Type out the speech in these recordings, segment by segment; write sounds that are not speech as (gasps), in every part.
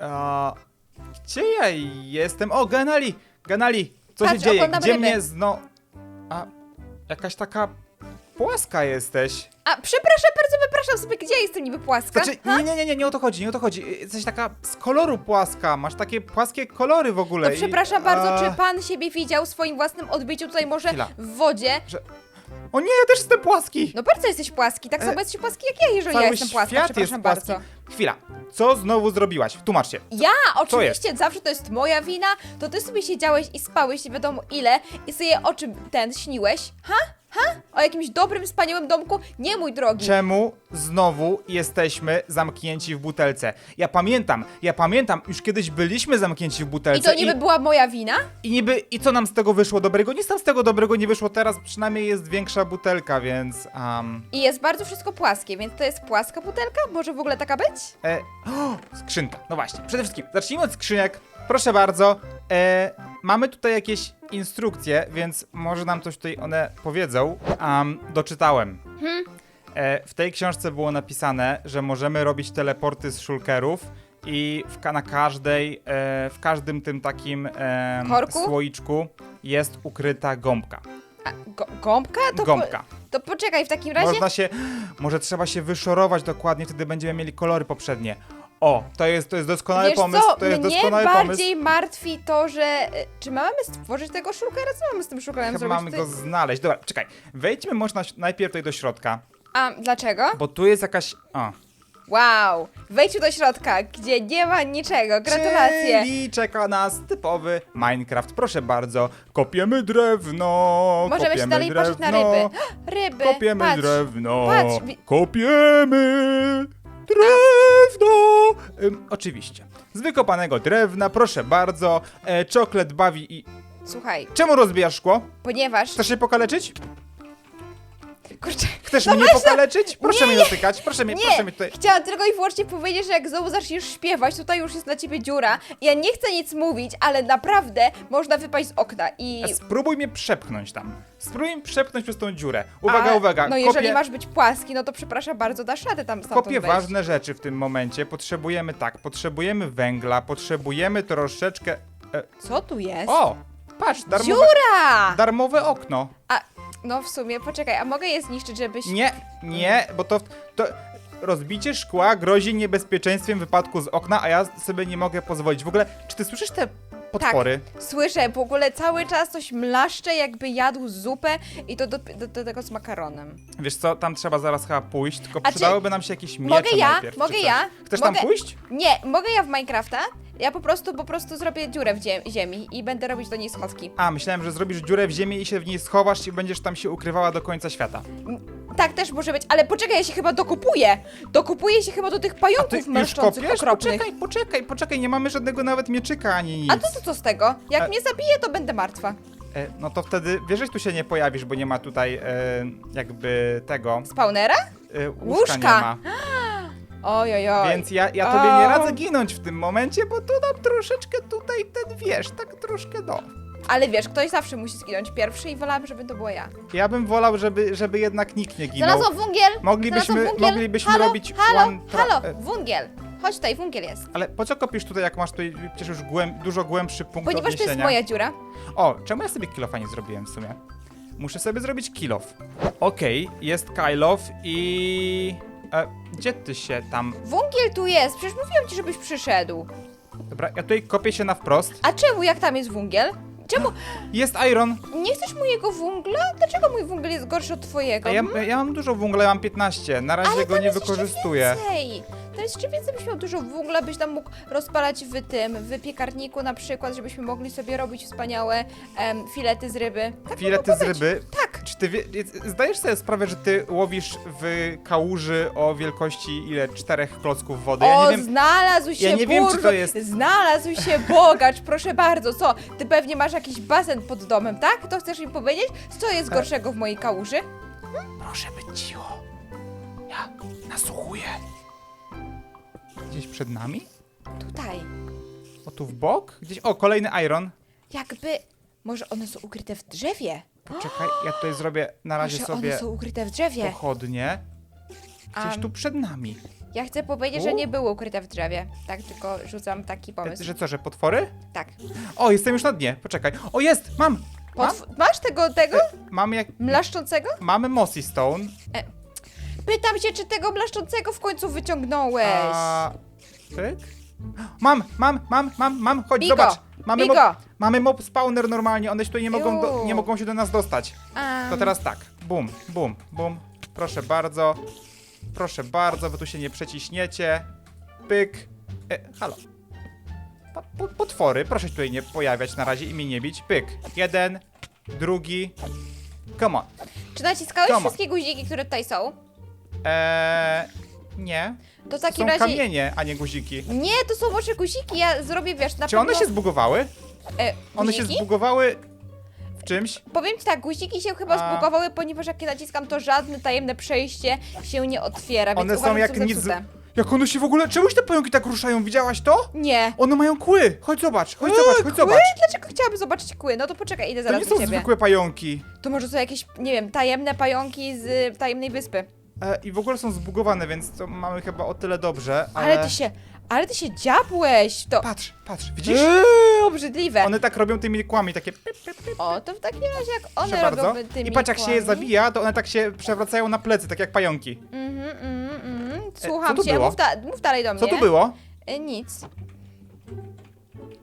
A, gdzie ja jestem? O, Ganali! Ganali! Co się Patrz, dzieje? oglądam Gdzie ryby. mnie zno... A, jakaś taka płaska jesteś. A, przepraszam, bardzo przepraszam sobie, gdzie ja jestem niby płaska? Znaczy, Ha? nie, nie, nie, nie, nie o to chodzi, nie o to chodzi. Jesteś taka z koloru płaska, masz takie płaskie kolory w ogóle. To i- przepraszam bardzo, a, czy pan siebie widział w swoim własnym odbiciu tutaj może Chwila. w wodzie? O nie, ja też jestem płaski! No bardzo jesteś płaski, tak E, samo jesteś płaski jak ja, jeżeli Cały ja jestem płaska, świat jest przepraszam płaski. bardzo. Chwila, co znowu zrobiłaś? Tłumacz się. Ja, oczywiście, zawsze to jest moja wina, to ty sobie siedziałeś i spałeś nie wiadomo ile i sobie o czym ten śniłeś? Ha? Ha? O jakimś dobrym, wspaniałym domku? Nie, mój drogi. Czemu znowu jesteśmy zamknięci w butelce? Ja pamiętam, ja pamiętam, już kiedyś byliśmy zamknięci w I butelce to niby była moja wina? i niby, i co nam z tego wyszło dobrego? Nic nam z tego dobrego nie wyszło, teraz przynajmniej jest większa butelka, więc... Um, I jest bardzo wszystko płaskie, więc to jest płaska butelka? Może w ogóle taka być? e, (gasps) o, skrzynka, no właśnie, przede wszystkim, zacznijmy od skrzynek, proszę bardzo, e, mamy tutaj jakieś instrukcje, więc może nam coś tutaj one powiedzą. Um, doczytałem. E, w tej książce było napisane, że możemy robić teleporty z shulkerów i w, na każdej, e, w każdym tym takim e, Korku? słoiczku jest ukryta gąbka. A, go, gąbka? To Gąbka. Po, to poczekaj, w takim razie... Można się, może trzeba się wyszorować dokładnie, wtedy będziemy mieli kolory poprzednie. O, to jest, to jest doskonały Wiesz pomysł, co, to jest mnie doskonały pomysł. bardziej martwi to, że... e, Czy my mamy stworzyć tego szulkera? Co mamy z tym szulkerem Chyba zrobić? mamy go znaleźć. Dobra, czekaj. Wejdźmy może na, najpierw tutaj do środka, A, dlaczego? bo tu jest jakaś... O. Wow! Wejdźmy do środka, gdzie nie ma niczego. Gratulacje! Czyli czeka nas typowy Minecraft. Proszę bardzo, kopiemy drewno, Możemy kopiemy się dalej drewno, patrzeć na ryby. (gasps) Ryby! Kopiemy patrz. drewno, patrz, wi- kopiemy drewno. Ym, oczywiście. Z wykopanego drewna, proszę bardzo, e, czoklet bawi i... Słuchaj, Czemu rozbijasz szkło? ponieważ... Chcesz się pokaleczyć? Kurczę, Chcesz mnie pokaleczyć? Proszę mnie dotykać, proszę mnie, proszę nie! mnie tutaj... Chciałam tylko i wyłącznie powiedzieć, że jak znowu zaczniesz śpiewać, tutaj już jest na ciebie dziura. Ja nie chcę nic mówić, ale naprawdę można wypaść z okna i... Spróbuj mnie przepchnąć tam. Spróbuj mnie przepchnąć przez tą dziurę. Uwaga, A, uwaga. No jeżeli kopię, masz być płaski, no to przepraszam bardzo, dasz radę tam stamtąd kopię wejść. ważne rzeczy w tym momencie. Potrzebujemy tak, potrzebujemy węgla, potrzebujemy troszeczkę... E, Co tu jest? o! Patrz, darmowe, Dziura! darmowe okno. A, no w sumie, poczekaj, a mogę je zniszczyć, żebyś... Nie, nie, bo to, to... Rozbicie szkła grozi niebezpieczeństwem wypadku z okna, a ja sobie nie mogę pozwolić. W ogóle, czy ty słyszysz te potwory? Słyszę, w ogóle cały czas coś mlaszcze, jakby jadł zupę i to do, do, do tego z makaronem. Wiesz co, tam trzeba zaraz chyba pójść, tylko A czy- przydałyby nam się jakieś miecze Mogę ja? najpierw. czy Mogę ja? Chcesz Mogę- tam pójść? Nie, mogę ja w Minecrafta? Ja po prostu, po prostu zrobię dziurę w ziem- ziemi i będę robić do niej schodki. A, myślałem, że zrobisz dziurę w ziemi i się w niej schowasz i będziesz tam się ukrywała do końca świata. Tak też może być, ale poczekaj, ja się chyba dokupuję. Dokupuję się chyba do tych Ty pająków męszczących okropnych. Poczekaj, poczekaj, poczekaj, nie mamy żadnego nawet mieczyka ani nic. A to co, co z tego? Jak A- mnie zabije, to będę martwa. E, no to wtedy, wiesz, że tu się nie pojawisz, bo nie ma tutaj e, jakby tego, Spawnera? e, łóżka, Łóżka. (gasps) nie ma. Oj, oj, oj. Więc ja, ja tobie nie radzę ginąć w tym momencie, bo tu nam troszeczkę tutaj ten, wiesz, tak troszkę do. Ale wiesz, ktoś zawsze musi zginąć pierwszy i wolałabym, żeby to było ja. Ja bym wolał, żeby, żeby jednak nikt nie ginął. Znalazłam wungiel! Moglibyśmy- Znalazłam wungiel. moglibyśmy halo, robić Halo, one tra- halo, e. wungiel! Chodź tutaj, wungiel jest. Ale po co kopisz tutaj, jak masz tutaj przecież już głęb, dużo głębszy punkt Ponieważ to jest odniesienia? moja dziura. O, czemu ja sobie kilofa nie zrobiłem w sumie? Muszę sobie zrobić kilof. Okej, jest kilof i... E, gdzie ty się tam... Wungiel tu jest, przecież mówiłam ci, żebyś przyszedł. Dobra, ja tutaj kopię się na wprost. A czemu, jak tam jest wungiel? Czemu? Jest iron, Nie chcesz mojego wungla? Dlaczego mój wungiel jest gorszy od twojego? a ja, ja mam dużo węgla, ja mam 15. Na razie Ale go tam nie jest jeszcze wykorzystuję. Więcej. To jest jeszcze więcej, byś miał dużo węgla, byś tam mógł rozpalać w tym, w piekarniku na przykład, żebyśmy mogli sobie robić wspaniałe em, filety z ryby. Tak Filety mogło z być. ryby. Tak. Czy ty wie, zdajesz sobie sprawę, że ty łowisz w kałuży o wielkości ile? Czterech klocków wody? Ja o, nie wiem. znalazł się ja nie wiem, czy to jest- Znalazł się (laughs) bogacz, proszę bardzo. Co, ty pewnie masz jakiś basen pod domem, tak? To chcesz mi powiedzieć? Co jest E. gorszego w mojej kałuży? Proszę być cicho. Ja nasłuchuję. Gdzieś przed nami? Tutaj. O tu w bok? Gdzieś. O, kolejny iron. Jakby... Może one są ukryte w drzewie? Czekaj, ja tutaj (gasps) zrobię na razie Może sobie one są ukryte w drzewie? pochodnie. Gdzieś Am. tu przed nami. Ja chcę powiedzieć, że nie były ukryte w drzewie. Tak, tylko rzucam taki pomysł. Że co, że potwory? Tak. O, jestem już na dnie. Poczekaj. O, jest! Mam! Mam? Potw- Masz tego, tego? Mamy jak... Mlaszczącego? Mamy Mossy Stone. Pytam się, czy tego mlaszczącego w końcu wyciągnąłeś. A... Pyk? Mam, mam, mam, mam, mam. Chodź, Bigo, zobacz. Mamy Bigo. mob, mamy mob spawner normalnie. One się tutaj nie mogą, do, Ju. nie mogą się do nas dostać. Am, To teraz tak. Bum, bum, bum. Proszę bardzo. Proszę bardzo, wy tu się nie przeciśniecie. Pyk. E, halo. Po, po, potwory, proszę się tutaj nie pojawiać na razie i mnie nie bić. Pyk. Jeden, drugi. Come on. Czy naciskałeś Come on. wszystkie guziki, które tutaj są? Eee, nie. To w takim są razie... kamienie, a nie guziki. Nie, to są może guziki, ja zrobię, wiesz, na Czy one pewno... się zbugowały? E, One się guziki? zbugowały w czymś? Powiem ci tak, guziki się chyba A. zbugowały, ponieważ jak je naciskam, to żadne tajemne przejście się nie otwiera, więc One uważam, są że jak nic. zepsute. Jak one się w ogóle. Czemuś te pająki tak ruszają? Widziałaś to? Nie. One mają kły. Chodź zobacz, chodź Eee, zobacz, chodź kły? zobacz. Dlaczego chciałabym zobaczyć kły? No to poczekaj, idę To zaraz nie do są ciebie. zwykłe pająki. To może są jakieś, nie wiem, tajemne pająki z tajemnej wyspy. E, I w ogóle są zbugowane, więc to mamy chyba o tyle dobrze, ale... Ale ty się, ale ty się dziabłeś, to... Patrz, patrz, widzisz? Eee, obrzydliwe. One tak robią tymi kłami, takie... pip, pip, pip, O, to w takim razie jak one proszę bardzo. robią tymi I patrz, jak się je kłami. zabija, to one tak się przewracają na plecy, tak jak pająki. Mhm, mhm, mhm. Słucham co to cię, było? mów, da, mów dalej do mnie. Co to było? E, nic.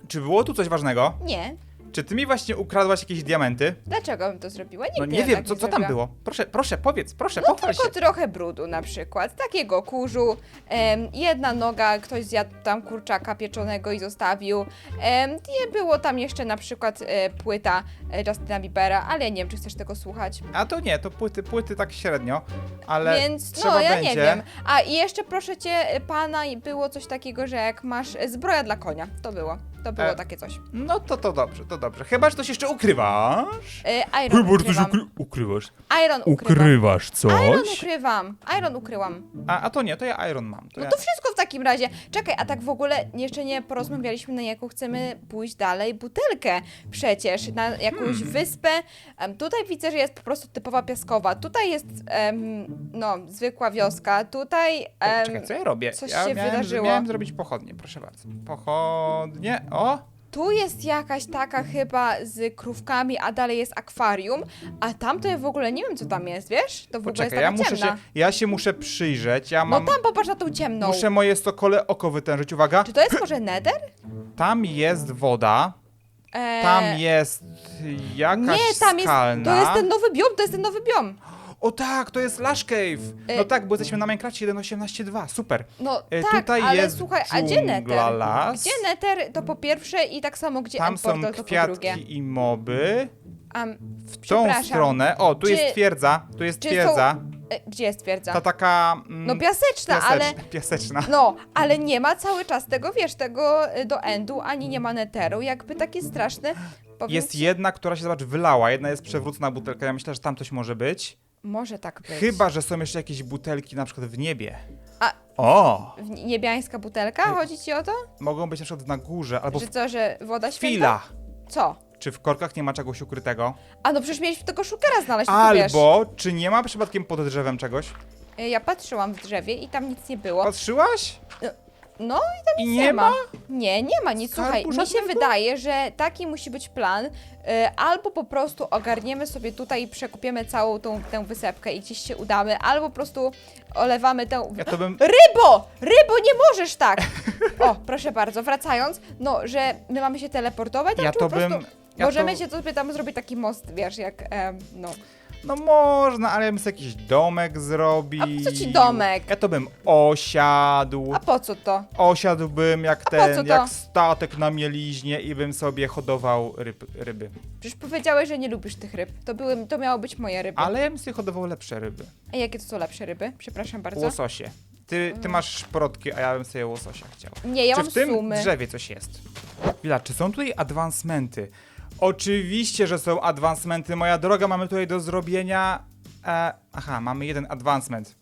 Czy było tu coś ważnego? Nie. Czy ty mi właśnie ukradłaś jakieś diamenty? Dlaczego bym to zrobiła? Nigdy No nie wiem, tak co, co tam było? Proszę, proszę, powiedz, proszę, No pochwal tylko się. trochę brudu na przykład, takiego kurzu, em, jedna noga, ktoś zjadł tam kurczaka pieczonego i zostawił, em, nie było tam jeszcze na przykład e, płyta e, Justina Biebera, ale ja nie wiem, czy chcesz tego słuchać, A to nie, to płyty, płyty tak średnio, ale więc trzeba no ja będzie... nie wiem. A i jeszcze proszę cię, e, pana, i było coś takiego, że jak masz e, zbroja dla konia, to było, to było E, takie coś. No to to dobrze, to dobrze. Chyba, że coś jeszcze ukrywasz. E, Iron ukrywam. ukrywasz. Iron ukrywam. coś? Iron ukrywam. Iron ukrywam. A, a to nie, to ja Iron mam. To No ja... to wszystko w takim razie. Czekaj, a tak w ogóle jeszcze nie porozmawialiśmy, na jaką chcemy pójść dalej butelkę. Przecież na jakąś Hmm. wyspę. Em, tutaj widzę, że jest po prostu typowa piaskowa. Tutaj jest, em, no, zwykła wioska. Tutaj. em, Czekaj, co ja robię? coś ja się miałem, wydarzyło. Miałem zrobić pochodnie, proszę bardzo. Pochodnie, o! Tu jest jakaś taka chyba z krówkami, a dalej jest akwarium. A tam to ja w ogóle nie wiem, co tam jest, wiesz? To w ogóle jest Poczekaj, taka ja muszę, ciemna. się, ja się muszę przyjrzeć, ja No mam... tam popatrz na tą ciemną. Muszę moje sokole oko wytężyć, uwaga. Czy to jest może nether? Tam jest woda, Eee, tam jest jakaś Nie, tam jest. skalna. To jest ten nowy biom, to jest ten nowy biom. O tak, to jest Lash Cave. E- No tak, bo jesteśmy na Minecrafcie 1.18.2, super. No E, tak, tutaj ale jest słuchaj, a gdzie dżungla, Nether? las. Gdzie Nether to po pierwsze i tak samo gdzie Tam End są Portal to po drugie. kwiatki i moby. Um, W tą Przepraszam. stronę. O, tu Czy- jest twierdza, tu jest czy twierdza. e, gdzie jest twierdza? Ta taka... Mm, No piaseczna, piaseczna, ale... piaseczna. No, ale nie ma cały czas tego, wiesz, tego y, do endu, ani nie ma neteru, jakby takie straszne. Powiem Jest ci, jedna, która się, zobacz, wylała. Jedna jest przewrócona butelka. Ja myślę, że tam coś może być. Może tak być. Chyba, że są jeszcze jakieś butelki na przykład w niebie. A- O! Niebiańska butelka, chodzi ci o to? Mogą być na przykład na górze, albo Że co, że woda święta? Chwila! Co? Czy w korkach nie ma czegoś ukrytego? A no przecież mieliśmy tego szukera znaleźć, no to wiesz. Albo, czy nie ma przypadkiem pod drzewem czegoś? Y, Ja patrzyłam w drzewie i tam nic nie było. Patrzyłaś? No i tam I nic nie nie, ma. Nie, nie ma nic. Skarbu Słuchaj, mi się żadnego? wydaje, że taki musi być plan. y, albo po prostu ogarniemy sobie tutaj i przekupiemy całą tą tę wysepkę i gdzieś się udamy, albo po prostu olewamy tę. Ja to bym... Rybo! Rybo, nie możesz tak! O, proszę bardzo, wracając, no, że my mamy się teleportować, tam, Ja czy to po prostu bym... Ja możemy to... się sobie tam zrobić taki most, wiesz, jak, em, no. No można, ale ja bym sobie jakiś domek zrobił. A po co ci domek? Ja to bym osiadł. A po co to? Osiadłbym jak po co ten, to? jak statek na mieliźnie i bym sobie hodował ryb, ryby. Przecież powiedziałeś, że nie lubisz tych ryb. To, były, to miało być moje ryby. Ale ja bym sobie hodował lepsze ryby. A jakie to są lepsze ryby? Przepraszam bardzo. Łososie. Ty, ty masz szprotki, a ja bym sobie łososia chciał. Nie, ja czy mam w tym sumy. drzewie coś jest? Chwila, czy są tutaj advancementy? Oczywiście, że są advancementy. Moja droga, mamy tutaj do zrobienia... E, aha, mamy jeden advancement.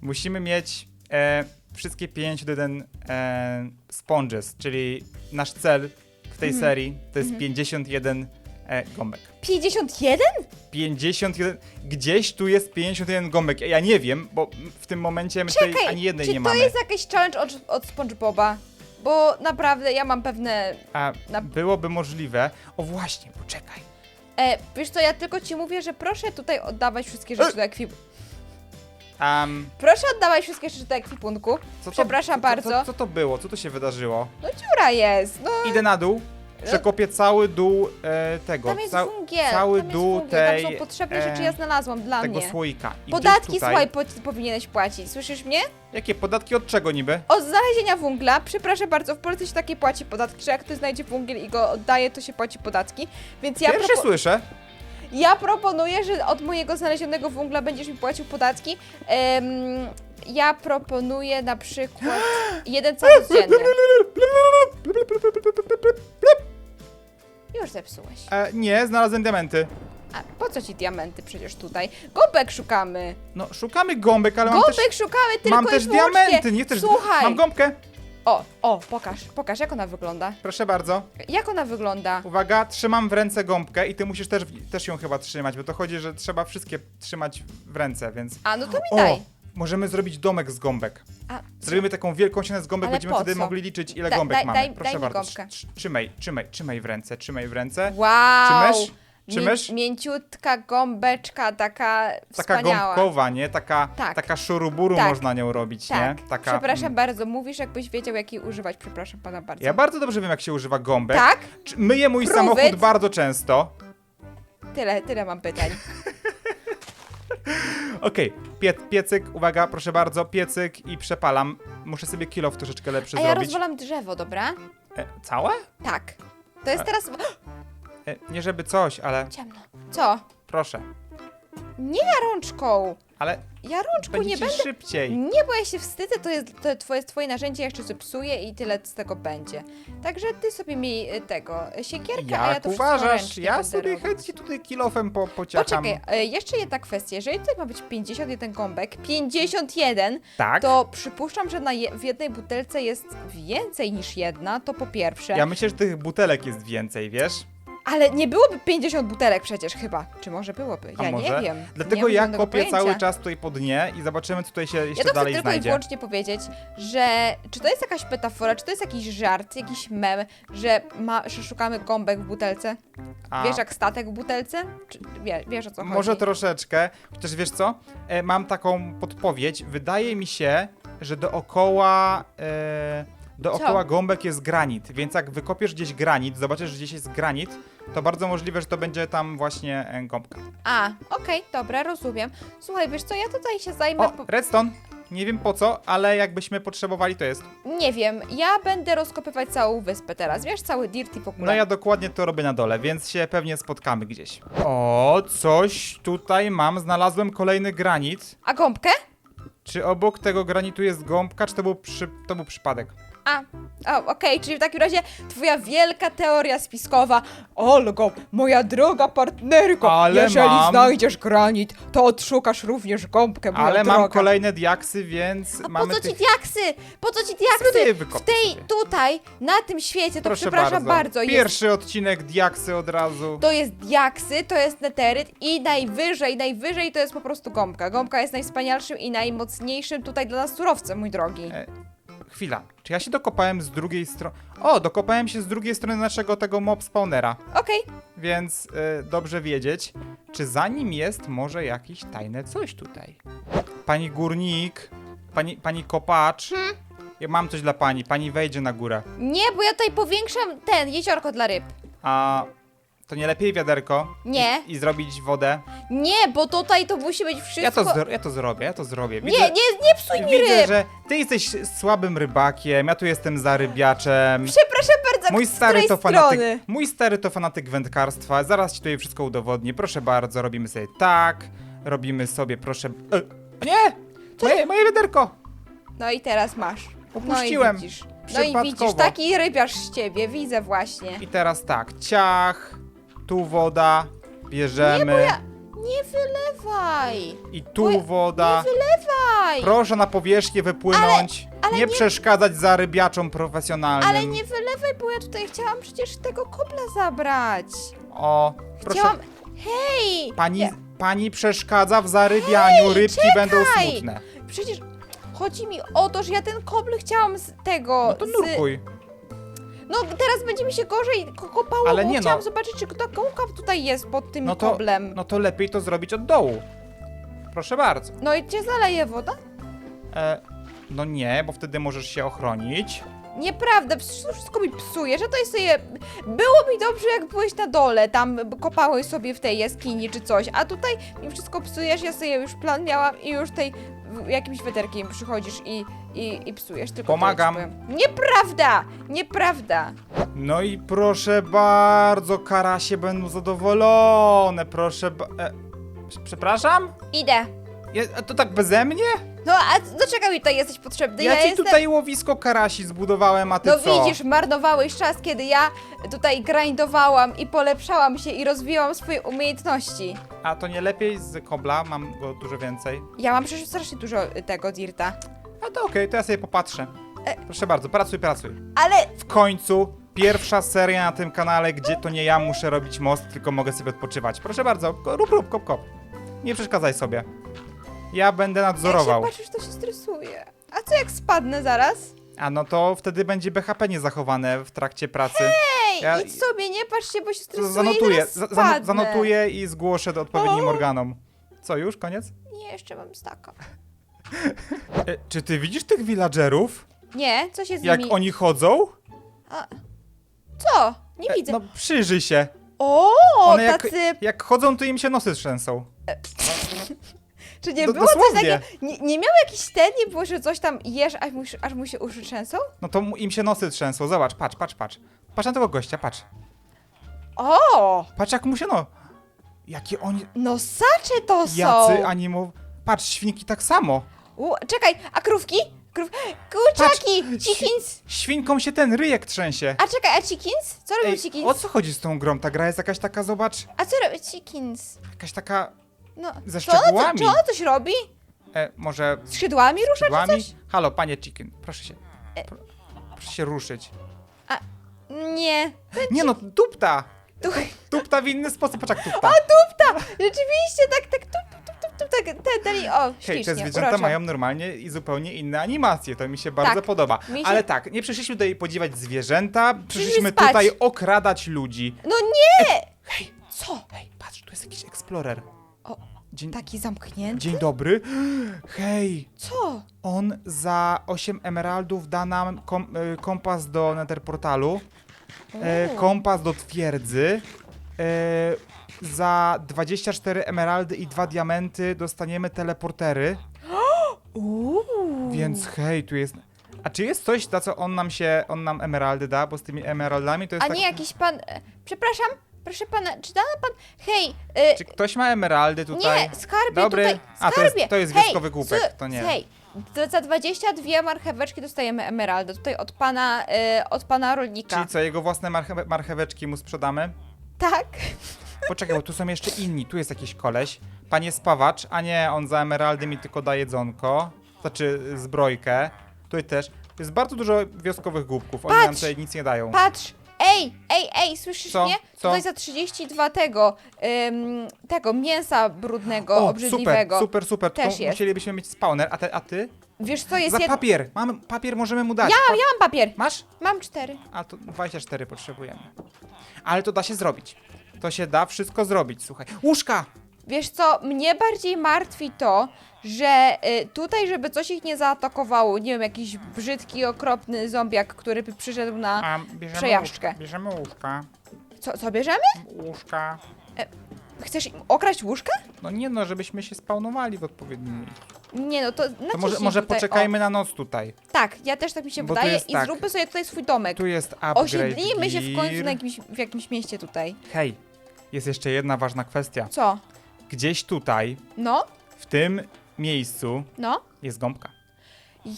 Musimy mieć e, wszystkie 5 do 1 e, sponges, czyli nasz cel w tej Mhm. serii to jest 51 e, gąbek. 51? 51. Gdzieś tu jest 51 gąbek. Ja nie wiem, bo w tym momencie my tutaj Czekaj, ani jednej czy nie to mamy. jest jakiś challenge od, od SpongeBoba? Bo naprawdę ja mam pewne... A na- byłoby możliwe. O właśnie, poczekaj. E, wiesz co, ja tylko ci mówię, że proszę tutaj oddawać wszystkie rzeczy do ekwipunku. Um, Proszę oddawać wszystkie rzeczy do ekwipunku. co to, Przepraszam co, bardzo. Co, co, co to było? Co to się wydarzyło? No dziura jest, no. Idę na dół. Przekopię cały dół e, tego. Tam jest ca- cały tam dół jest wungiel, tej, tam są potrzebne e, rzeczy, ja znalazłam dla tego mnie. słoika. I gdzieś Podatki, tutaj, słuchaj, po, powinieneś płacić, słyszysz mnie? Jakie podatki od czego niby? Od znalezienia wungla, przepraszam bardzo, w Polsce się takie płaci podatki, że jak ktoś znajdzie wungiel i go oddaje, to się płaci podatki. Więc ja, Pierwsze propo- słyszę. ja proponuję, że od mojego znalezionego wungla będziesz mi płacił podatki. Em, ja proponuję na przykład (gasps) jeden cały (laughs) dziennie. (laughs) Już zepsułeś. E, nie, znalazłem diamenty. A po co ci diamenty przecież tutaj? Gąbek szukamy. No, szukamy gąbek, ale mam też, Gąbek szukamy tylko mam i też wyłącznie. diamenty. Nie też. Słuchaj. Mam gąbkę. O, o, pokaż, pokaż, jak ona wygląda. Proszę bardzo. Jak ona wygląda? Uwaga, trzymam w ręce gąbkę i ty musisz też, też ją chyba trzymać, bo to chodzi, że trzeba wszystkie trzymać w ręce, więc... A, no to mi O, daj. Możemy zrobić domek z gąbek. A, Zrobimy taką wielką ścianę z gąbek, Ale będziemy po wtedy co? mogli liczyć, ile Da- gąbek daj- mamy. daj- Proszę daj mi bardzo. gąbkę. Trz- trz- Trzymaj, trzymaj, trzymaj w ręce, trzymaj w ręce. wow. Trzymasz? Mię- mięciutka gąbeczka, taka Taka wspaniała. gąbkowa, nie? Taka, Tak. taka szuruburu Tak. można nią robić, Tak, nie? Taka, przepraszam mm. bardzo, mówisz jakbyś wiedział jak jej używać, przepraszam pana bardzo. Ja bardzo dobrze wiem, jak się używa gąbek. Tak? Czy- Myję mój Prove samochód it. bardzo często. Tyle, tyle mam pytań. (laughs) Okej, pie, piecyk, uwaga, proszę bardzo, piecyk i przepalam. Muszę sobie kilo w troszeczkę lepszy A ja zrobić. rozwalam drzewo, dobra? E, całe? Tak. To jest teraz... (gasps) E, nie żeby coś, ale Ciemno. Co? proszę. Nie ja rączką. Ale Ja rączką będzie nie ci będę... szybciej. Nie, bo ja się wstydzę, to jest to twoje, twoje narzędzie jeszcze zepsuje i tyle z tego będzie. Także ty sobie miej y, tego, y, siekierkę, a ja Jak to wszystko uważasz, ręcznie ja będę sobie robić. chętnie tutaj kilofem po, pociacham. Poczekaj, e, jeszcze jedna kwestia. Jeżeli tutaj ma być 51 gąbek, 51, Tak? to przypuszczam, że na je, w jednej butelce jest więcej niż jedna, to po pierwsze. Ja myślę, że tych butelek jest więcej, wiesz? Ale nie byłoby 50 butelek przecież chyba. Czy może byłoby? A Ja może? nie wiem. Dlatego nie mam ja żadnego kopię pojęcia. cały czas tutaj po dnie i zobaczymy, co tutaj się Ja jeszcze to chcę dalej tylko i znajdzie. wyłącznie powiedzieć, że czy to jest jakaś metafora, czy to jest jakiś żart, jakiś mem, że, ma, że szukamy gąbek w butelce? A Wiesz jak statek w butelce? Czy, wie, wiesz o co chodzi? Może troszeczkę, chociaż wiesz co? E, mam taką podpowiedź. Wydaje mi się, że dookoła. E, dookoła gąbek jest granit, więc jak wykopiesz gdzieś granit, zobaczysz, że gdzieś jest granit, to bardzo możliwe, że to będzie tam właśnie e, gąbka. A, okej, dobra, rozumiem. Słuchaj, wiesz co, ja tutaj się zajmę... O, redstone! Nie wiem po co, ale jakbyśmy potrzebowali, to jest. Nie wiem, ja będę rozkopywać całą wyspę teraz, wiesz, cały dirt i w ogóle. No ja dokładnie to robię na dole, więc się pewnie spotkamy gdzieś. O, coś tutaj mam. Znalazłem kolejny granit. A gąbkę? Czy obok tego granitu jest gąbka, czy to był, przy, to był przypadek? A, o, okej, czyli w takim razie twoja wielka teoria spiskowa. Olgo, moja droga partnerko, Ale jeżeli mam- znajdziesz granit, to odszukasz również gąbkę, moja Ale droga. mam kolejne diaksy, więc A po mamy co ci tych... diaksy? Po co ci diaksy? W tej, sobie. tutaj, na tym świecie, to przepraszam bardzo, jest, Pierwszy odcinek diaksy od razu. to jest diaksy, to jest neteryt i najwyżej, najwyżej to jest po prostu gąbka. Gąbka jest najwspanialszym i najmocniejszym tutaj dla nas surowcem, mój drogi. E, chwila, czy ja się dokopałem z drugiej strony... O, dokopałem się z drugiej strony naszego tego mob spawnera, Okej, więc e, dobrze wiedzieć, czy za nim jest może jakieś tajne coś tutaj. Pani górnik, pani, pani kopacz, Hmm? ja mam coś dla pani, pani wejdzie na górę. nie, bo ja tutaj powiększam ten, jeziorko dla ryb. A to nie lepiej wiaderko? Nie. I, i zrobić wodę? Nie, bo tutaj to musi być wszystko... Ja to, zro- ja to zrobię, ja to zrobię. Nie, nie, nie psuj mi Widzę, ryb! że ty jesteś słabym rybakiem, ja tu jestem zarybiaczem. Przepraszam bardzo, Mój z stary której to fanatyk. strony? Mój stary to fanatyk wędkarstwa. Zaraz ci tutaj wszystko udowodnię. Proszę bardzo, robimy sobie tak. Robimy sobie, proszę. E, nie! Moje, moje wiaderko! No i teraz masz. Upuściłem. No i widzisz. No i Przypadkowo. widzisz, taki rybiarz z ciebie, widzę właśnie. I teraz tak, ciach, tu woda, bierzemy. Nie, bo ja... Nie wylewaj! I bo tu ja- woda. Nie wylewaj! Proszę na powierzchnię wypłynąć. Ale- ale nie, nie- przeszkadzać zarybiaczom profesjonalnym. Ale nie wylewaj, bo ja tutaj chciałam przecież tego kobla zabrać. O, proszę. Chciałam... Hej! Pani, Ja- pani przeszkadza w zarybianiu, rybki będą czekaj! smutne. Przecież chodzi mi o to, że ja ten kobl chciałam z tego... No to z... No teraz będzie mi się gorzej ko- kopało, Ale bo nie no. chciałam zobaczyć, czy kto kołka tutaj jest pod tym No to, koblem. no to lepiej to zrobić od dołu. Proszę bardzo. No i cię zaleje woda? E, no nie, bo wtedy możesz się ochronić. Nieprawda, przecież to wszystko mi psuje, że to jest sobie... Było mi dobrze, jak byłeś na dole, tam kopałeś sobie w tej jaskini czy coś, a tutaj mi wszystko psujesz, ja sobie już plan miałam i już tej jakimś weterkiem przychodzisz i, i, i psujesz. Tylko Pomagam. Nieprawda! Nieprawda! No i proszę bardzo, karasie będą zadowolone, proszę ba- e, Przepraszam? Idę. Ja, a to tak beze mnie? No a do czego mi tutaj jesteś potrzebny? Ja, ci jestem... tutaj łowisko karasi zbudowałem, a ty No co? widzisz, marnowałeś czas, kiedy ja tutaj grindowałam i polepszałam się i rozwijałam swoje umiejętności. A to nie lepiej z kobla? Mam go dużo więcej. Ja mam przecież strasznie dużo y, tego dirta. A to okej, to ja sobie popatrzę. E. Proszę bardzo, pracuj, pracuj. Ale W końcu pierwsza seria na tym kanale, gdzie to nie ja muszę robić most, tylko mogę sobie odpoczywać. Proszę bardzo, ko- rób, rób, kop, kop. Nie przeszkadzaj sobie. Ja będę nadzorował. jak się patrzysz, to się stresuje. A co jak spadnę zaraz? A no to wtedy będzie BHP niezachowane w trakcie pracy. Ej, Ja- idź sobie, nie patrz się, bo się stresuję Zanotuję, i zaraz za- spadnę. zano- zanotuję i zgłoszę do odpowiednim O. organom. Co, już? Koniec? Nie, jeszcze mam staka. (laughs) E, czy ty widzisz tych villagerów? Nie, co się z Jak nimi... oni chodzą? A... Co? Nie E, widzę. No przyjrzyj się. O, One jak, tacy... jak chodzą, to im się nosy trzęsą. (laughs) Czy nie Do- było coś dosłownie. takiego? Nie, nie miał jakiś ten, nie było, że coś tam jesz, aż mu, się- aż mu się uszy trzęsą? No to mu- im się nosy trzęsą. Zobacz, patrz, patrz, patrz. Patrz na tego gościa, patrz. O! Patrz jak mu się no... Jakie oni... No sacze to są! Jacy animow... Patrz, świnki tak samo. U, czekaj, a krówki? Krów... Kurczaki! Patrz, Chickens! Świnkom się ten ryjek trzęsie. A czekaj, a chickens? Co robią Ej, chickens? o co chodzi z tą grą? Ta gra jest jakaś taka, zobacz, A co robią chickens? jakaś taka... No, Ze czy ono, szczegółami. coś robi? E, może Skrzydłami rusza czy skrzydłami? coś? Halo, panie chicken, proszę się... E. Pro, proszę się ruszyć. Nie. Nie no, tupta! Tu... Tupta w inny sposób, patrz jak tupta. Rzeczywiście, tak, tak, tup, tup, tup, tup, tak, te, dali, o, Hej, ślicznie, te zwierzęta uroczo. mają normalnie i zupełnie inne animacje, to mi się bardzo Tak, podoba. mi się- Ale tak, nie przyszliśmy tutaj podziwiać zwierzęta, przyszliśmy spać. tutaj okradać ludzi. No nie! Hej, Co? hej, patrz, tu jest jakiś explorer. Dzień, Taki zamknięty? dzień dobry. (gasps) Hej, Co? on za 8 emeraldów da nam kom, y, kompas do Netherportalu, e, O. kompas do twierdzy, e, za 24 emeraldy i 2 diamenty dostaniemy teleportery, (gasps) Uuu. więc hej, tu jest... A czy jest coś, za co on nam się, on nam emeraldy da, bo z tymi emeraldami to jest A tak... nie jakiś pan... e, Przepraszam, proszę pana, czy da nam pan... Hej, e, Czy ktoś ma emeraldy tutaj? nie, skarbie Dobry. tutaj, A, to jest- skarbie. to jest wioskowy głupek, to nie. Hej, za 22 marcheweczki dostajemy emeraldę, tutaj od pana, e, od pana rolnika. Czyli co, jego własne marchewe, marcheweczki mu sprzedamy? Tak. Poczekaj, bo tu są jeszcze inni. Tu jest jakiś koleś. Panie spawacz, a nie, on za emeraldy mi tylko da jedzonko. Znaczy y, zbrojkę. Tutaj też. Jest bardzo dużo wioskowych głupków. Oni nam Patrz! tutaj nic nie dają. Patrz! Ej, ej, ej, słyszysz Co? mnie? Co? Tutaj za 32 tego, ym, tego mięsa brudnego, O, super, obrzydliwego. super, super. Też Tylko jest. musielibyśmy mieć spawner. A, te, a ty? Wiesz co, jest Za papier. Mamy, papier możemy mu dać. Ja, ja mam papier. Masz? Mam cztery. A to 24 potrzebujemy. Ale to da się zrobić. To się da wszystko zrobić, słuchaj. Łóżka! Wiesz co, mnie bardziej martwi to, że y, tutaj, żeby coś ich nie zaatakowało, nie wiem, jakiś brzydki, okropny zombiak, który by przyszedł na... A, bierzemy Przejażdżkę. Łóżka. Bierzemy łóżka. Co, co bierzemy? Łóżka. Chcesz im okraść łóżka? No nie no, żebyśmy się spawnowali w odpowiednim miejscu. Nie no, to To naciśnij może, może tutaj, poczekajmy na noc tutaj. O, tak, ja też tak mi się Bo wydaje jest i tak. zróbmy sobie tutaj swój domek. Tu jest upgrade Osiedlijmy się w końcu gear. na jakimś, w jakimś mieście tutaj. Hej, jest jeszcze jedna ważna kwestia. Co? Gdzieś tutaj, No? w tym miejscu No? jest gąbka.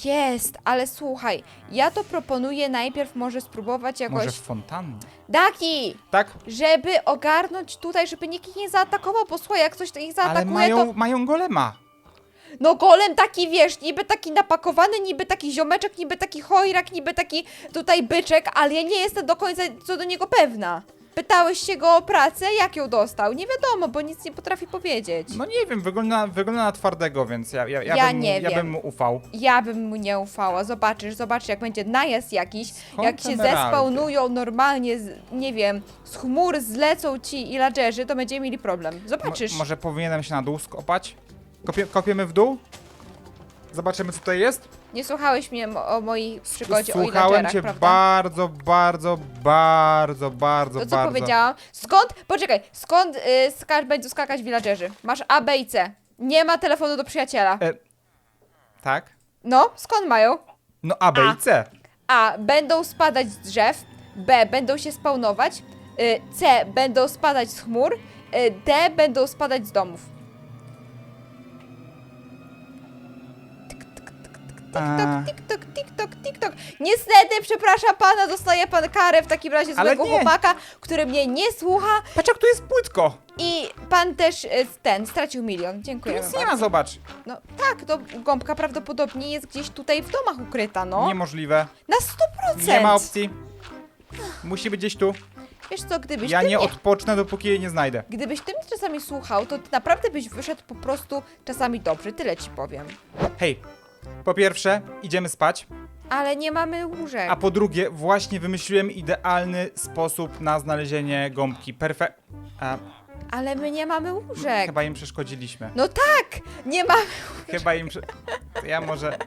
Jest, ale słuchaj, ja to proponuję najpierw może spróbować jakoś... Może w fontannie. Daki! Tak? Żeby ogarnąć tutaj, żeby nikt ich nie zaatakował, bo słuchaj, jak ktoś ich Ale zaatakuje, mają, to... mają golema. No golem taki, wiesz, niby taki napakowany, niby taki ziomeczek, niby taki chojrak, niby taki tutaj byczek, ale ja nie jestem do końca co do niego pewna. Pytałeś się go o pracę, jak ją dostał? Nie wiadomo, bo nic nie potrafi powiedzieć. No nie wiem, wygląda, wygląda na twardego, więc ja, ja, ja, Ja bym, mu, nie ja wiem. bym mu ufał. Ja bym mu nie ufała. Zobaczysz, zobaczysz, jak będzie najazd jakiś, Skąd jak się emeraldy? normalnie, z, nie wiem, z chmur zlecą ci iladżerzy, to będziemy mieli problem. Mo Zobaczysz. może powinienem się na dół skopać? Kopie, kopiemy w dół? Zobaczymy, co tutaj jest. Nie słuchałeś mnie mo- o mojej przygodzie o Słuchałem cię prawda? bardzo, bardzo, bardzo, bardzo, To co bardzo. powiedziałam? Skąd? Poczekaj, skąd y, ska będą skakać villagerzy? Masz A, B i C. Nie ma telefonu do przyjaciela. E, tak? No, skąd mają? No A, B A. i C. A. Będą spadać z drzew. B. Będą się spawnować. Y, C. Będą spadać z chmur. Y, D. Będą spadać z domów. A, TikTok, TikTok, TikTok. Niestety, przepraszam pana, dostaje pan karę w takim razie Ale złego nie. chłopaka, który mnie nie słucha patrz jak tu jest płytko. i pan też y, ten stracił milion. Dziękuję nic nie ma, zobacz. No tak, to gąbka prawdopodobnie jest gdzieś tutaj w domach ukryta, no. Niemożliwe. Na 100%. Nie ma opcji. Musi być gdzieś tu. Wiesz co, gdybyś Ja ty nie mnie, odpocznę, dopóki jej nie znajdę. gdybyś ty mnie czasami słuchał, to ty naprawdę byś wyszedł po prostu czasami dobrze, tyle ci powiem. Hej, po pierwsze, idziemy spać, Ale nie mamy łóżek. a po drugie, właśnie wymyśliłem idealny sposób na znalezienie gąbki. Perfe... A, Ale my nie mamy łóżek. chyba im przeszkodziliśmy. No tak, nie mamy. Chyba im prze... To ja może...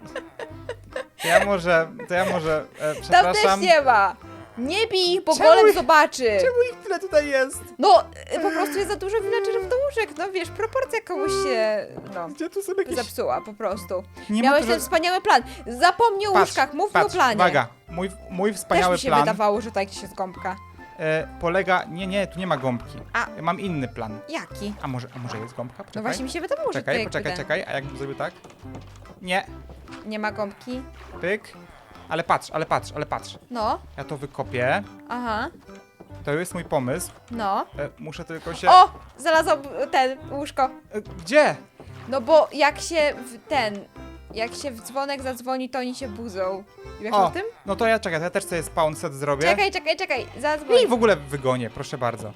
To ja może... To ja może... E, Tam też przepraszam. nie ma. Nie bij bo Czemu golem ich- zobaczy. Czemu ich tyle tutaj jest? No, y, po prostu jest za dużo villagerów do łóżek. No wiesz, proporcja komuś się, no, Gdzie tu sobie jakieś... zepsuła po prostu. Nie Miałeś ten wspaniały plan. Zapomnij o Patrz, łóżkach, mów mi patrz, o planie. Uwaga, mój, mój Też wspaniały mi się plan wydawało, że tak się jest gąbka. e, polega... Nie, nie, tu nie ma gąbki. A. Mam inny plan. Jaki? A może, a może jest gąbka? No Poczekaj. właśnie mi się wydawało, że Czekaj, poczekaj, czekaj. A jakbym zrobił tak? Nie, nie ma gąbki. pyk. Ale patrz, ale patrz, ale patrz. No, Ja to wykopię. aha, To jest mój pomysł. no. E, muszę tylko się... O! Znalazłam ten łóżko. E, gdzie? No bo jak się w ten. Jak się w dzwonek zadzwoni, to oni się budzą. Wiesz o, O, tym? no to ja czekaj, to ja też sobie spawn set zrobię. Czekaj, czekaj, czekaj. I Zadzwoń. w ogóle wygonię, proszę bardzo.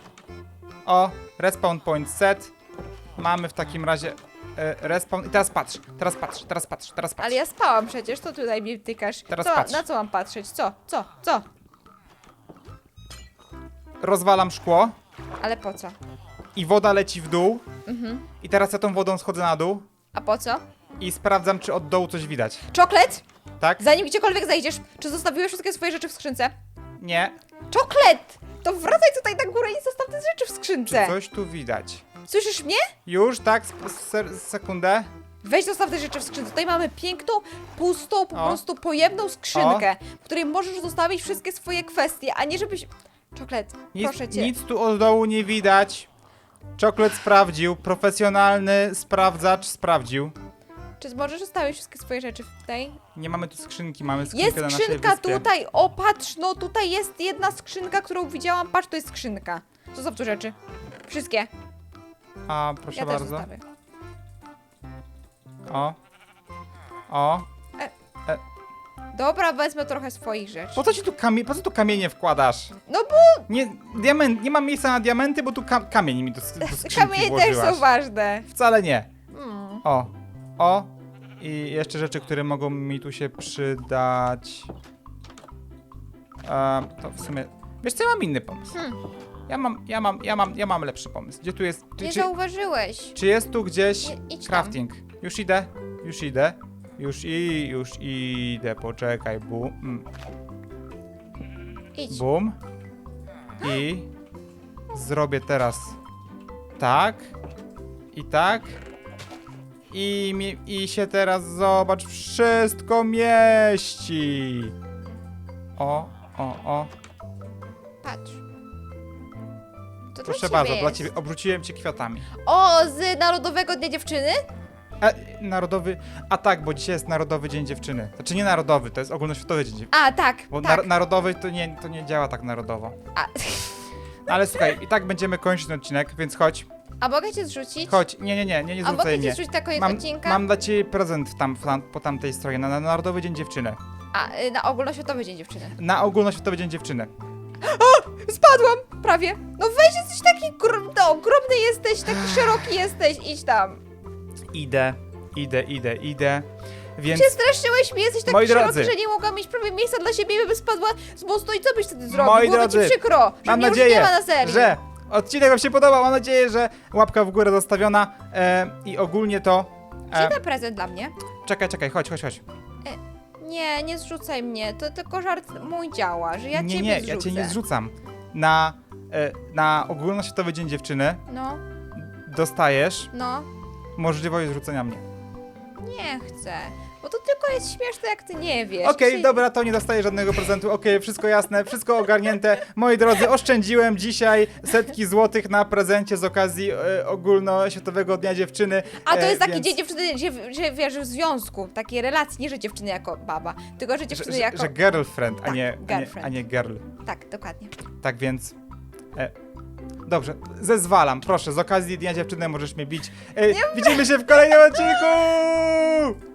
O, respawn point set. Mamy w takim razie e, respawn. I teraz patrz, teraz patrz, teraz patrz, teraz patrz. Ale ja spałam przecież, to tutaj mnie tykasz. Teraz co, patrz. Na co mam patrzeć? Co? Co? Co? Rozwalam szkło Ale po co? i woda leci w dół. Mhm. I teraz ja tą wodą schodzę na dół A po co? i sprawdzam, czy od dołu coś widać. Czoklet? Tak? Zanim gdziekolwiek zejdziesz, czy zostawiłeś wszystkie swoje rzeczy w skrzynce? Nie. Czoklet! To wracaj tutaj na górę i zostaw te rzeczy w Czy skrzynce. coś tu widać? Słyszysz mnie? Już, tak? Se- sekundę. Weź zostaw te rzeczy w skrzynce. Tutaj mamy piękną, pustą, po O. prostu pojemną skrzynkę, w której możesz zostawić wszystkie swoje kwestie, a nie żebyś... Czoklet, Nic, proszę cię. nic tu od dołu nie widać. Czoklet sprawdził, profesjonalny sprawdzacz sprawdził. Czy możesz zostawić wszystkie swoje rzeczy w tej? Nie mamy tu skrzynki, mamy skrzynkę Jest na naszej skrzynka wyspie. tutaj, o patrz, no tutaj jest jedna skrzynka, którą widziałam, patrz, to jest skrzynka. Zostaw tu rzeczy. Wszystkie. A, proszę ja też bardzo. zostawię. O. O. Dobra, wezmę trochę swoich rzeczy. Po co ci tu kamie po co tu kamienie wkładasz? No bo Nie, diament, nie mam miejsca na diamenty, bo tu kam kamień mi do, do skrzynki kamienie też włożyłaś. są ważne. Wcale nie. Mm. O. O. I jeszcze rzeczy, które mogą mi tu się przydać. E, to w sumie... Wiesz co, ja mam inny pomysł. Hmm. Ja mam, ja mam, ja mam, ja mam lepszy pomysł. Gdzie tu jest... Czy, Nie czy, zauważyłeś. czy jest tu gdzieś idź tam. crafting? Już idę, już idę. Już i, już idę, poczekaj, bum, mm, Idź. I zrobię teraz tak i tak. I, mi, I się teraz zobacz, wszystko mieści. O, o, o. To Proszę bardzo, dla jest. ciebie obrzuciłem cię kwiatami. O, z Narodowego Dnia Dziewczyny? E, narodowy, a tak, bo dzisiaj jest Narodowy Dzień Dziewczyny. Znaczy nie narodowy, to jest ogólnoświatowy Dzień Dziewczyny. A, tak, Bo tak. nar- narodowy to nie, to nie działa tak narodowo. A, Ale słuchaj, i tak będziemy kończyć ten odcinek, więc chodź, a mogę cię zrzucić? chodź. Nie, nie, nie, nie, nie A mogę zrzucaj cię mnie. zrzucić na koniec Mam, odcinka? mam dla ciebie prezent tam, tam po tamtej stronie, na, na Narodowy Dzień Dziewczyny. A, y, na Ogólnoświatowy Dzień Dziewczyny. Na Ogólnoświatowy Dzień Dziewczyny. O, spadłam! Prawie. No weź, jesteś taki gr- no, ogromny jesteś, taki szeroki jesteś, idź tam. Idę, idę, idę, idę. Więc Przestraszyłeś mnie, jesteś taki Moi szeroki, drodzy. że nie mogłam mieć prawie miejsca dla siebie bym spadła z mostu i co byś wtedy zrobił? Moi Byłoby ci drodzy, przykro, że mam mnie już nadzieję, nie ma na serii. że odcinek wam się podobał. Mam nadzieję, że łapka w górę zostawiona e, i ogólnie to... Czy E, prezent dla mnie? czekaj, czekaj, chodź, chodź, chodź. Nie, nie zrzucaj mnie, to tylko żart mój działa, że ja nie, ciebie nie, zrzucę. ja cię nie zrzucam. Na, e, na ogólnoświatowy dzień dziewczyny No, dostajesz no, możliwość zrzucenia mnie. nie chcę, bo to tylko jest śmieszne, jak ty nie wiesz. Okej, dobra, to nie dostaję żadnego prezentu. Okej, wszystko jasne, wszystko ogarnięte. Moi drodzy, oszczędziłem dzisiaj setki złotych na prezencie z okazji e, ogólnoświatowego dnia dziewczyny. A to e, jest taki więc- dzień dziewczyny, że, że wiesz, w związku, takiej relacji, nie że dziewczyny jako baba, tylko że Że, dziewczyny że, jako... że girlfriend, a Tak, nie, a nie, girlfriend. a nie girl. Tak, dokładnie. Tak więc. E, dobrze, zezwalam, proszę, z okazji Dnia Dziewczyny możesz mnie bić. E, widzimy się w kolejnym odcinku!